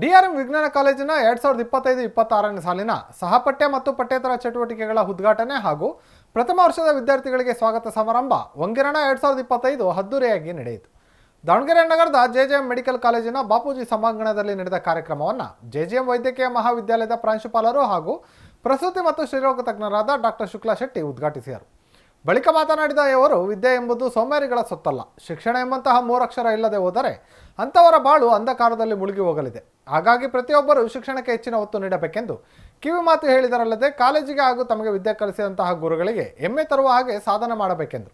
DRM ವಿಜ್ಞಾನ ಕಾಲೇಜಿನ ಎರಡ್ ಸಾವಿರದ ಇಪ್ಪತ್ತೈದು, ಇಪ್ಪತ್ತಾರನೇ ಸಾಲಿನ ಸಹಪಠ್ಯ ಮತ್ತು ಪಠ್ಯೇತರ ಚಟುವಟಿಕೆಗಳ ಉದ್ಘಾಟನೆ ಹಾಗೂ ಪ್ರಥಮ ವರ್ಷದ ವಿದ್ಯಾರ್ಥಿಗಳಿಗೆ ಸ್ವಾಗತ ಸಮಾರಂಭ ಒಂಗಿರಣ ಎರಡ್ ಸಾವಿರದ ಇಪ್ಪತ್ತೈದು ಅದ್ದೂರಿಯಾಗಿ ನಡೆಯಿತು. ದಾವಣಗೆರೆ ನಗರದ ಜೆಜೆಎಂ ಮೆಡಿಕಲ್ ಕಾಲೇಜಿನ ಬಾಪೂಜಿ ಸಭಾಂಗಣದಲ್ಲಿ ನಡೆದ ಕಾರ್ಯಕ್ರಮವನ್ನು ಜೆಜೆಎಂ ವೈದ್ಯಕೀಯ ಮಹಾವಿದ್ಯಾಲಯದ ಪ್ರಾಂಶುಪಾಲರು ಹಾಗೂ ಪ್ರಸೂತಿ ಮತ್ತು ಶ್ರೀರೋಗ ತಜ್ಞರಾದ ಡಾಕ್ಟರ್ ಶುಕ್ಲಾ ಶೆಟ್ಟಿ ಉದ್ಘಾಟಿಸಿದರು. ಬಳಿಕ ಮಾತನಾಡಿದ ಇವರು ವಿದ್ಯೆ ಎಂಬುದು ಸೋಮಾರಿಗಳ ಸೊತ್ತಲ್ಲ. ಶಿಕ್ಷಣ ಎಂಬಂತಹ ಮೂರಕ್ಷರ ಇಲ್ಲದೆ ಹೋದರೆ ಅಂಥವರ ಬಾಳು ಅಂಧಕಾರದಲ್ಲಿ ಮುಳುಗಿ ಹೋಗಲಿದೆ. ಹಾಗಾಗಿ ಪ್ರತಿಯೊಬ್ಬರು ಶಿಕ್ಷಣಕ್ಕೆ ಹೆಚ್ಚಿನ ಒತ್ತು ನೀಡಬೇಕೆಂದು ಕಿವಿ ಮಾತು ಹೇಳಿದರಲ್ಲದೆ ಕಾಲೇಜಿಗೆ ಹಾಗೂ ತಮಗೆ ವಿದ್ಯೆ ಕಲಿಸಿದಂತಹ ಗುರುಗಳಿಗೆ ಹೆಮ್ಮೆ ತರುವ ಹಾಗೆ ಸಾಧನೆ ಮಾಡಬೇಕೆಂದು.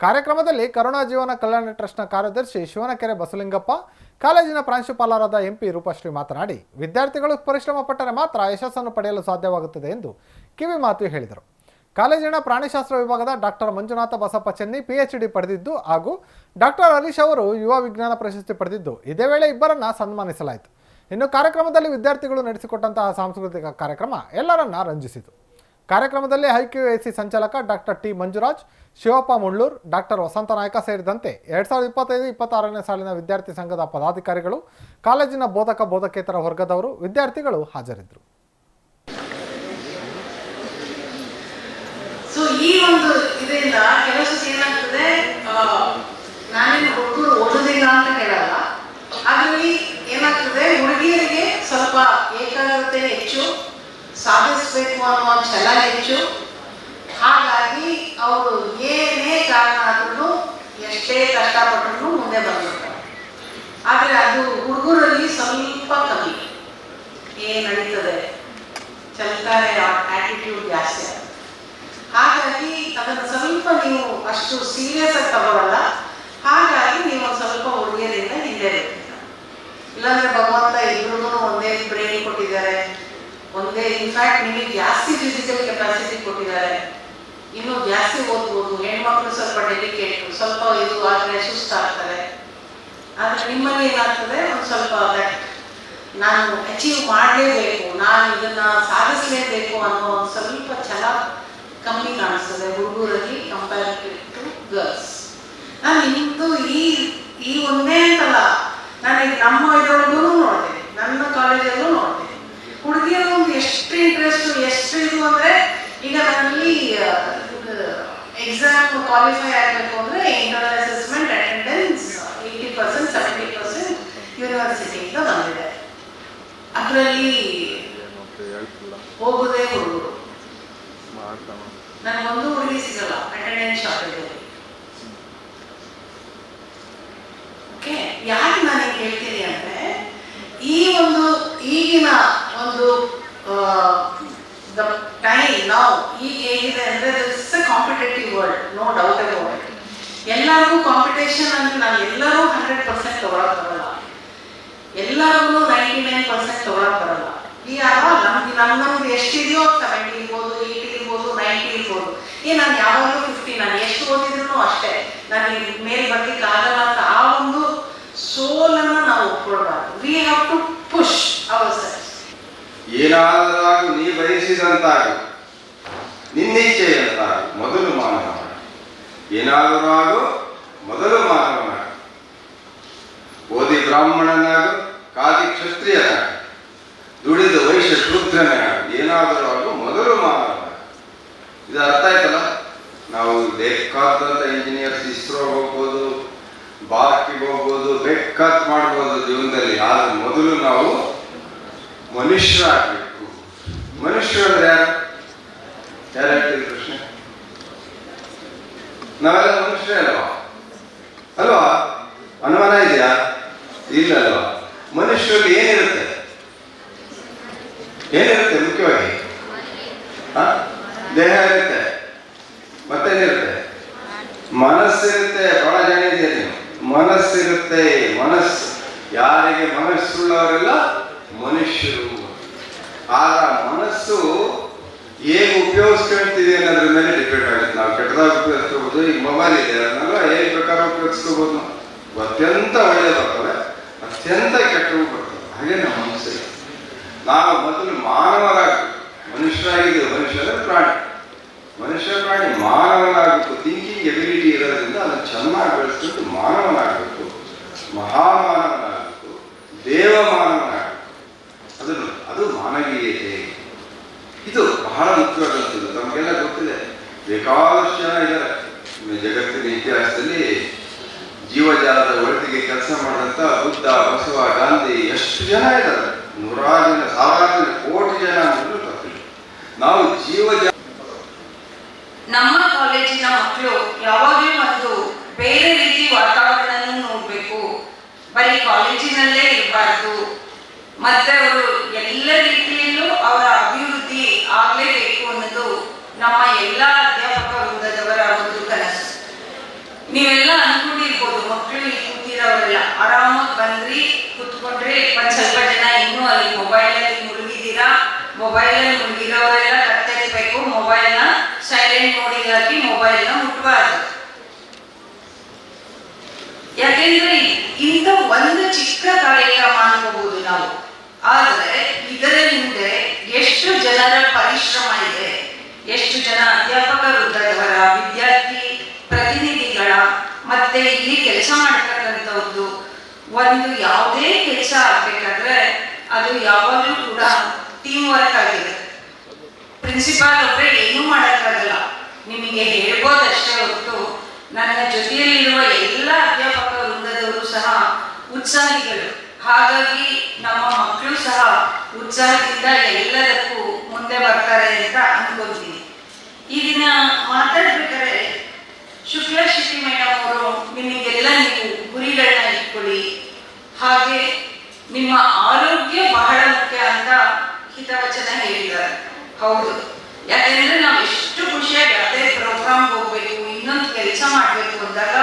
ಕಾರ್ಯಕ್ರಮದಲ್ಲಿ ಕರುಣಾ ಜೀವನ ಕಲ್ಯಾಣ ಟ್ರಸ್ಟ್ನ ಕಾರ್ಯದರ್ಶಿ ಶಿವನಕೆರೆ ಬಸಲಿಂಗಪ್ಪ, ಕಾಲೇಜಿನ ಪ್ರಾಂಶುಪಾಲರಾದ ಎಂಪಿ ರೂಪಶ್ರೀ ಮಾತನಾಡಿ, ವಿದ್ಯಾರ್ಥಿಗಳು ಪರಿಶ್ರಮ ಪಟ್ಟರೆ ಮಾತ್ರ ಯಶಸ್ಸನ್ನು ಪಡೆಯಲು ಸಾಧ್ಯವಾಗುತ್ತದೆ ಎಂದು ಕಿವಿ ಮಾತು ಹೇಳಿದರು. ಕಾಲೇಜಿನ ಪ್ರಾಣಿಶಾಸ್ತ್ರ ವಿಭಾಗದ doctor Manjunatha Basappa Chenni P H D ಪಡೆದಿದ್ದು ಹಾಗೂ ಡಾಕ್ಟರ್ ಹರೀಶ್ ಅವರು ಯುವ ವಿಜ್ಞಾನ ಪ್ರಶಸ್ತಿ ಪಡೆದಿದ್ದು. ಇದೇ ವೇಳೆ ಇಬ್ಬರನ್ನ ಸನ್ಮಾನಿಸಲಾಯಿತು. ಇನ್ನು ಕಾರ್ಯಕ್ರಮದಲ್ಲಿ ವಿದ್ಯಾರ್ಥಿಗಳು ನಡೆಸಿಕೊಟ್ಟಂತಹ ಸಾಂಸ್ಕೃತಿಕ ಕಾರ್ಯಕ್ರಮ ಎಲ್ಲರನ್ನ ರಂಜಿಸಿತು. ಕಾರ್ಯಕ್ರಮದಲ್ಲಿ ಐಕ್ಯುಎಸಿ ಸಂಚಾಲಕ doctor T Manjuraj, Shivappa Mullur, doctor Vasantha Naik ಸೇರಿದಂತೆ ಎರಡ್ ಸಾವಿರದ ಇಪ್ಪತ್ತೈದು, ಇಪ್ಪತ್ತಾರನೇ ಸಾಲಿನ ವಿದ್ಯಾರ್ಥಿ ಸಂಘದ ಪದಾಧಿಕಾರಿಗಳು, ಕಾಲೇಜಿನ ಬೋಧಕ ಬೋಧಕೇತರ ವರ್ಗದವರು, ವಿದ್ಯಾರ್ಥಿಗಳು ಹಾಜರಿದ್ದರು ಸೊ ಈ ಒಂದು ಇದರಿಂದ ಕೆಲವು ಸತಿ ಏನಾಗ್ತದೆ ಆ, ನಾನೇನು ಹುಡುಗರು ಓದೋದಿಲ್ಲ ಅಂತ ಹೇಳಲ್ಲ ಅದರಲ್ಲಿ ಏನಾಗ್ತದೆ ಹುಡುಗಿಯರಿಗೆ ಸ್ವಲ್ಪ ಏಕಾಗ್ರತೆ ಹೆಚ್ಚು ಸಾಧಿಸಬೇಕು ಅನ್ನುವ ಛಲ ಹೆಚ್ಚು ಹಾಗಾಗಿ ಅವರು ಏನೇ ಕಾರಣ ಆದ್ರೂ ಎಷ್ಟೇ ಕಷ್ಟಪಟ್ಟರು ಮುಂದೆ ಆದರೆ ಅದು ಹುಡುಗರಲ್ಲಿ ಸ್ವಲ್ಪ ಕಮ್ಮಿ. ಏನು ನಡೀತದೆ? ಚಲ್ತಾರೆ ಆಟಿಟ್ಯೂಡ್ ಜಾಸ್ತಿ ಹಾಗಾಗಿ ಅದನ್ನು ಸ್ವಲ್ಪ ನೀವು ಅಷ್ಟು ಸೀರಿಯಸ್ ಆಗಿ ತಗೋಬಲ್ಲ ಹಾಗಾಗಿ ನೀವು ಸ್ವಲ್ಪ ಹುಡುಗಿಯರಿಂದ ಹಿಂದೆ ಇಲ್ಲಾಂದ್ರೆ ಭಗವಂತ ಇಬ್ರು ಒಂದೇ ಬ್ರೈನ್ ಕೊಟ್ಟಿದ್ದಾರೆ. ಒಂದೇ ಇನ್ಫ್ಯಾಕ್ಟ್ ನಿಮಗೆ ಜಾಸ್ತಿ ಫಿಸಿಕಲ್ ಕೆಪಾಸಿಟಿ ಕೊಟ್ಟಿದ್ದಾರೆ. ಇನ್ನೂ ಜಾಸ್ತಿ ಓದ್ಬೋದು, ಹೆಣ್ಮಕ್ಳು ಸ್ವಲ್ಪ ಡೆಲಿಕೇಟ್ ಸ್ವಲ್ಪ ಇದು ಆದರೆ ಸುಸ್ತಾಗ್ತಾರೆ ಆದರೆ ನಿಮ್ಮಲ್ಲಿ ಏನಾಗ್ತದೆ? ಒಂದು ಸ್ವಲ್ಪ ನಾನು ಅಚೀವ್ ಮಾಡಲೇಬೇಕು, ನಾನು ಇದನ್ನ ಸಾಧಿಸಲೇಬೇಕು ಅನ್ನೋ ಒಂದು ಸ್ವಲ್ಪ ಛಲ ಕಮ್ಮಿ ಕಾಣಿಸ್ತದೆ ಹುಡುಗರಲ್ಲಿ ಕಂಪೇರ್ ಟು ಗರ್ಲ್ಸ್ ನಾನು ಇಂದು ಈ ಈ ಒಂದೇ ಅಂತಲ್ಲ ನಾನು ನಮ್ಮ ಇದರೊಳಗೂ ನೋಡ್ತೇನೆ, ನನ್ನ ಕಾಲೇಜಲ್ಲೂ ನೋಡ್ತೇನೆ. ಹುಡುಗಿಯರು ಎಷ್ಟು ಇಂಟ್ರೆಸ್ಟ್ ಎಷ್ಟು ಇದು ಅಂದರೆ ಈಗ ನನ್ನಲ್ಲಿ ಎಕ್ಸಾಮ್ ಕ್ವಾಲಿಫೈ ಆಗಬೇಕು ಅಂದರೆ internal assessment attendance eighty percent seventy percent ಯೂನಿವರ್ಸಿಟಿಯಿಂದ ಬಂದಿದೆ. ಅದರಲ್ಲಿ ಹೋಗುದೇ ಹುಡುಗರು ನನಗೊಂದು ಹುಡುಗಿ ಸಿಗಲ್ಲ ಅಟೆಂಡೆನ್ಸ್ ಓಕೆ ಯಾಕೆ ನಾನು ಹೇಳ್ತೀನಿ ಅಂದ್ರೆ, ಈ ಒಂದು ಈಗಿನ ಒಂದು ಟೈಮ್ ನಾವು ಈಗ ಹೇಗಿದೆ ಅಂದ್ರೆ competitive world no doubt about it ಎಲ್ಲರಿಗೂ ಕಾಂಪಿಟೇಷನ್ ಅಂದ್ರೆ ನಾನು ಎಲ್ಲರೂ ಹಂಡ್ರೆಡ್ ಪರ್ಸೆಂಟ್ ತಗೊಳಕ್ ಬರಲ್ಲ. ಎಲ್ಲರಿಗೂ ನೈಂಟಿ ನೈನ್ ಪರ್ಸೆಂಟ್ ತಗೊಳಕ್ ಬರಲ್ಲ. ಈ ಯಾವ ನಮ್ಗೆ ನಮ್ಮ ಎಷ್ಟಿದೆಯೋ ಸೆವೆಂಟಿ ಇರ್ಬೋದು ಏಯ್ಟಿ ಇರ್ಬೋದು ನೈಂಟಿ ಇರ್ಬೋದು. ಏ, ನಾನು ಯಾವಾಗಲೂ ಫಿಫ್ಟಿ ನಾನು ಎಷ್ಟು ಓದಿದ್ರು ಅಷ್ಟೇ. ನನಗೆ ಮೇಲೆ ಬರ್ಲಿಕ್ಕೆ ಆಗಲ್ಲ ಅಂತ ಆ ಒಂದು ಸೋಲನ್ನು ನಾವು ಒಪ್ಕೊಳ್ಬಾರ್ದು. We have to push ourselves ಏನಾದರೂ ನೀ ಬಯಸಿದಂತಾಗು ನಿನ್ನಿಚ್ಛೆಯಂತಾಗು ಮೊದಲು ಮಾನವ ಆಗೋ ಮೊದಲು ಮಾನವ ಓದಿ ಬ್ರಾಹ್ಮಣನಾಗು, ಕಾದಿ ಕ್ಷತ್ರಿಯ ದುಡಿದ ವೈಶ್ಯ ಶೂದ್ರನಾಗ, ಏನಾದರೂ ಆಗು ಮೊದಲು ಮಾನವ ಇದು ಅರ್ಥ ಆಯ್ತಲ್ಲ? ನಾವು ಬೇಕಾದಂಥ ಇಂಜಿನಿಯರ್ಸ್ ಇಸ್ರೋ ಹೋಗ್ಬೋದು ಬಾರ್ಕಿಗೆ ಹೋಗ್ಬೋದು, ಬೇಕಾದ್ ಮಾಡ್ಬೋದು ಜೀವನದಲ್ಲಿ. ಆದ್ರೆ ಮೊದಲು ನಾವು ಮನುಷ್ಯರಾಗಬೇಕು. ಮನುಷ್ಯ ಅಂದ್ರೆ ಯಾರು? ನಾವೆಲ್ಲ ಮನುಷ್ಯರೇ ಅಲ್ವಾ? ಅಲ್ವಾ? ಅನುಮಾನ ಇದೆಯಾ? ಇಲ್ಲ ಅಲ್ವಾ ಮನುಷ್ಯರಲ್ಲಿ ಏನಿರುತ್ತೆ? ಏನಿರುತ್ತೆ ಮುಖ್ಯವಾಗಿ? ದೇಹ ಇರುತ್ತೆ. ಮತ್ತೇನಿರುತ್ತೆ? ಮನಸ್ಸಿರುತ್ತೆ. ಬಹಳ ಜನ ಇದೆ ಮನಸ್ಸಿರುತ್ತೆ. ಮನಸ್ಸು. ಯಾರಿಗೆ ಮನಸ್ಸುಳ್ಳವರೆಲ್ಲ ಮನುಷ್ಯರು. ಆಗ ಮನಸ್ಸು ಉಪಯೋಗಿಸ್ಕೊಳ್ತೀವಿ ಅನ್ನೋದ್ರ ಮೇಲೆ ಡಿಪೆಂಡ್ ಆಗುತ್ತೆ. ನಾವು ಕೆಟ್ಟದಾಗ ಉಪಯೋಗಿಸ್ಕೋಬೋದು ಈಗ ಮೊಬೈಲ್ ಇದೆ ಅದನ್ನೆಲ್ಲ ಹೇಗೆ ಪ್ರಕಾರ ಉಪಯೋಗಿಸ್ಕೋಬೋದು ಅತ್ಯಂತ ಒಳ್ಳೆಯ ಬರ್ತವೆ ಅತ್ಯಂತ ಕೆಟ್ಟವು ಬರ್ತವೆ ಹಾಗೆ ನಮ್ಮ ಮನಸ್ಸಿಗೆ. ನಾವು ಮೊದಲು ಮಾನವರಾಗಬೇಕು ಮನುಷ್ಯರಾಗಿದ್ದೇವೆ ಮನುಷ್ಯರ ಪ್ರಾಣಿ. ಮನುಷ್ಯ ಪ್ರಾಣಿ ಮಾನವನಾಗಬೇಕು ಥಿಂಕಿಂಗ್ ಎಬಿಲಿಟಿ ಇರೋದ್ರಿಂದ ಅದನ್ನು ಚೆನ್ನಾಗಿ ಬೆಳೆಸ್ಕೊಂಡು ಮಾನವನಾಗಬೇಕು ಮಹಾಮಾನವನಾಗಬೇಕು ದೇವ ಮಾನವನಾಗಬೇಕು ಬೇಕಾದಷ್ಟು ಜನ ಇದ್ದಾರೆ. ಜಗತ್ತಿನ ಇತಿಹಾಸದಲ್ಲಿ ಜೀವಜಾಲದ ಒಳತಿಗೆ ಕೆಲಸ ಮಾಡಿದಂತ ಬುದ್ಧ, ಬಸವ, ಗಾಂಧಿ ಎಷ್ಟು ಜನ ಇದ್ದಾರೆ. ನೂರಾರು ಜನ ಸಾವಿರಾರು ಜನ ಕೋಟಿ ಜನ ಅಂದ್ರೂ ತಪ್ಪಿಲ್ಲ. ನಾವು ಜೀವಜಾಲ ನಮ್ಮ ಕಾಲೇಜಿನ ಮಕ್ಕಳು ಯಾವಾಗಲೂ ಒಂದು ಬೇರೆ ರೀತಿ ವಾತಾವರಣ ನೋಡಬೇಕು. ಬರೀ ಕಾಲೇಜಿನಲ್ಲೇ ಇರಬಾರ್ದು. ಮತ್ತೆ ಅವರು ಎಲ್ಲ ರೀತಿಯಲ್ಲೂ ಅವರ ಅಭಿವೃದ್ಧಿ ಆಗಲೇಬೇಕು ಅನ್ನೋದು ನಮ್ಮ ಎಲ್ಲ ಅಧ್ಯಾಪಕ ವೃಂದದವರ ಒಂದು ಕನಸು ನೀವೆಲ್ಲ ಅನ್ಕೊಂಡಿರ್ಬೋದು ಮಕ್ಕಳು ಇಲ್ಲಿ ಕೂತಿರೋರೆಲ್ಲ ಆರಾಮಾಗಿ ಬಂದ್ರಿ ಕುತ್ಕೊಂಡ್ರಿ ಒಂದ್ ಸ್ವಲ್ಪ ಜನ ಇನ್ನೂ ಅಲ್ಲಿ ಮೊಬೈಲ್ ಅಲ್ಲಿ ಮುಳುಗಿದ್ದೀರಾ ಮೊಬೈಲ್ ಅಲ್ಲಿ ಮುಳುಗಿರೋರೆಲ್ಲ ಕತ್ತೆತ್ಬೇಕು ಮೊಬೈಲ್ನ ಸೈಲೆಂಟ್ ಮೋಡಿಗೆ ಹಾಕಿ ಮೊಬೈಲ್ನ ಮುಟ್ಬಾರ್ದು ಯಾಕೆಂದ್ರೆ ಇಂಥ ಒಂದು ಚಿಕ್ಕ ಕಾರ್ಯಕ್ರಮ ಅನ್ಕೋಬಹುದು ನಾವು. ಆದರೆ ಇದರ ಹಿಂದೆ ಎಷ್ಟು ಜನರ ಪರಿಶ್ರಮ ಇದೆ, ಎಷ್ಟು ಜನ ಅಧ್ಯಾಪಕ ವೃದ್ಧದವರ ವಿದ್ಯಾರ್ಥಿ ಪ್ರತಿನಿಧಿಗಳ, ಮತ್ತೆ ಇಲ್ಲಿ ಕೆಲಸ ಮಾಡ್ತಕ್ಕಂಥವ್ರದ್ದು ಒಂದು ಯಾವುದೇ ಕೆಲಸ ಆಗ್ಬೇಕಾದ್ರೆ ಅದು ಯಾವಾಗಲೂ ಕೂಡ ಟೀಮ್ ವರ್ಕ್ ಆಗಿದೆ. ಪ್ರಿನ್ಸಿಪಾಲ್ ಒಬ್ಬರೇ ಏನೂ ಮಾಡೋಕ್ಕಾಗಲ್ಲ. ನಿಮಗೆ ಹೇಳ್ಬೋದಷ್ಟೇ ಹೊರತು ನನ್ನ ಜೊತೆಯಲ್ಲಿರುವ ಎಲ್ಲ ಅಧ್ಯಾಪಕ ವೃಂದದವರು ಸಹ ಉತ್ಸಾಹಿಗಳು. ಹಾಗಾಗಿ ನಮ್ಮ ಮಕ್ಕಳು ಸಹ ಉತ್ಸಾಹದಿಂದ ಎಲ್ಲದಕ್ಕೂ ಮುಂದೆ ಬರ್ತಾರೆ ಅಂತ ಅನ್ಕೊಂತೀನಿ. ಈ ದಿನ ಮಾತಾಡ್ಬೇಕಾದ್ರೆ ಶುಕ್ಲ ಶಿಶಿ ಮೇಡಮ್ ಅವರು ನಿಮಗೆಲ್ಲ ನೀವು ಗುರಿಗಳನ್ನ ಇಟ್ಕೊಳ್ಳಿ. ಹಾಗೆ ನಿಮ್ಮ ಆರೋಗ್ಯ ಬಹಳ ಮುಖ್ಯ ಅಂತ ಹಿತವಚನ ಹೇಳಿದ್ದಾರೆ. ಹೌದು. ಯಾಕೆಂದ್ರೆ ನಾವು ಎಷ್ಟು ಖುಷಿಯಾಗಿ ಅದೇ ಪ್ರೋಗ್ರಾಮ್ ಹೋಗ್ಬೇಕು, ಇನ್ನೊಂದು ಕೆಲಸ ಮಾಡ್ಬೇಕು ಅಂದಾಗ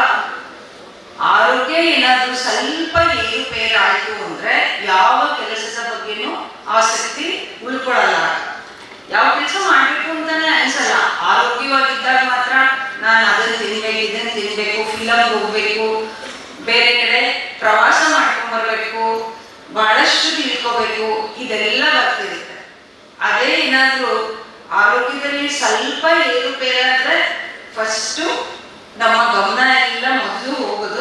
ಆರೋಗ್ಯ ಏನಾದರೂ ಸ್ವಲ್ಪ ಏರುಪೇರಾಯ್ತು ಅಂದ್ರೆ ಯಾವ ಕೆಲಸದ ಬಗ್ಗೆನೂ ಆಸಕ್ತಿ ಉಳ್ಕೊಳ್ಳಲ್ಲ ಯಾವ ಕೆಲಸ ಮಾಡಬೇಕು ಅಂತಾನೆ ಅನ್ಸಲ್ಲ. ಆರೋಗ್ಯವಾಗಿದ್ದಾಗ ಮಾತ್ರ ನಾನು ಅದನ್ನು ತಿನ್ಬೇಕು, ಇದನ್ನ ತಿನ್ಬೇಕು ಫಿಲಮ್ ಹೋಗ್ಬೇಕು, ಬೇರೆ ಕಡೆ ಪ್ರವಾಸ ಮಾಡ್ಕೊಂಡ್ ಬರ್ಬೇಕು, ಬಹಳಷ್ಟು ತಿಳ್ಕೋಬೇಕು, ಇದೆಲ್ಲ ಬರ್ತಿರುತ್ತೆ. ಅದೇ ಏನಾದ್ರೂ ಆರೋಗ್ಯದಲ್ಲಿ ಸ್ವಲ್ಪ ಏರುಪೇರಾದ್ರೆ ಫಸ್ಟು ನಮ್ಮ ಗಮನ ಎಲ್ಲ ಮೊದಲು ಹೋಗೋದು.